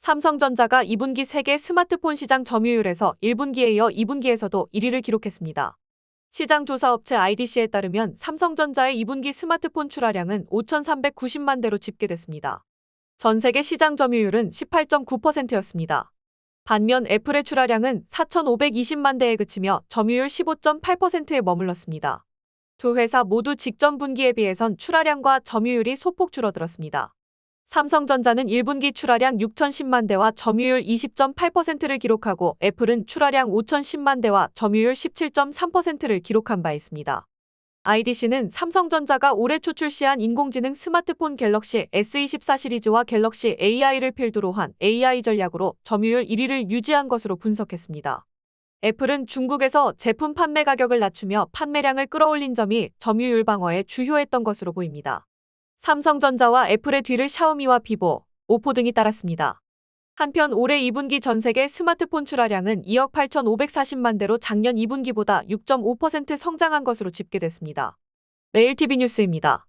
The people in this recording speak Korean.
삼성전자가 2분기 세계 스마트폰 시장 점유율에서 1분기에 이어 2분기에서도 1위를 기록했습니다. 시장 조사 업체 IDC에 따르면 삼성전자의 2분기 스마트폰 출하량은 5,390만 대로 집계됐습니다. 전 세계 시장 점유율은 18.9%였습니다. 반면 애플의 출하량은 4,520만 대에 그치며 점유율 15.8%에 머물렀습니다. 두 회사 모두 직전 분기에 비해선 출하량과 점유율이 소폭 줄어들었습니다. 삼성전자는 1분기 출하량 6,010만 대와 점유율 20.8%를 기록하고 애플은 출하량 5,010만 대와 점유율 17.3%를 기록한 바 있습니다. IDC는 삼성전자가 올해 초 출시한 인공지능 스마트폰 갤럭시 S24 시리즈와 갤럭시 AI를 필두로 한 AI 전략으로 점유율 1위를 유지한 것으로 분석했습니다. 애플은 중국에서 제품 판매 가격을 낮추며 판매량을 끌어올린 점이 점유율 방어에 주요했던 것으로 보입니다. 삼성전자와 애플의 뒤를 샤오미와 비보, 오포 등이 따랐습니다. 한편 올해 2분기 전 세계 스마트폰 출하량은 2억 8,540만 대로 작년 2분기보다 6.5% 성장한 것으로 집계됐습니다. 매일TV 뉴스입니다.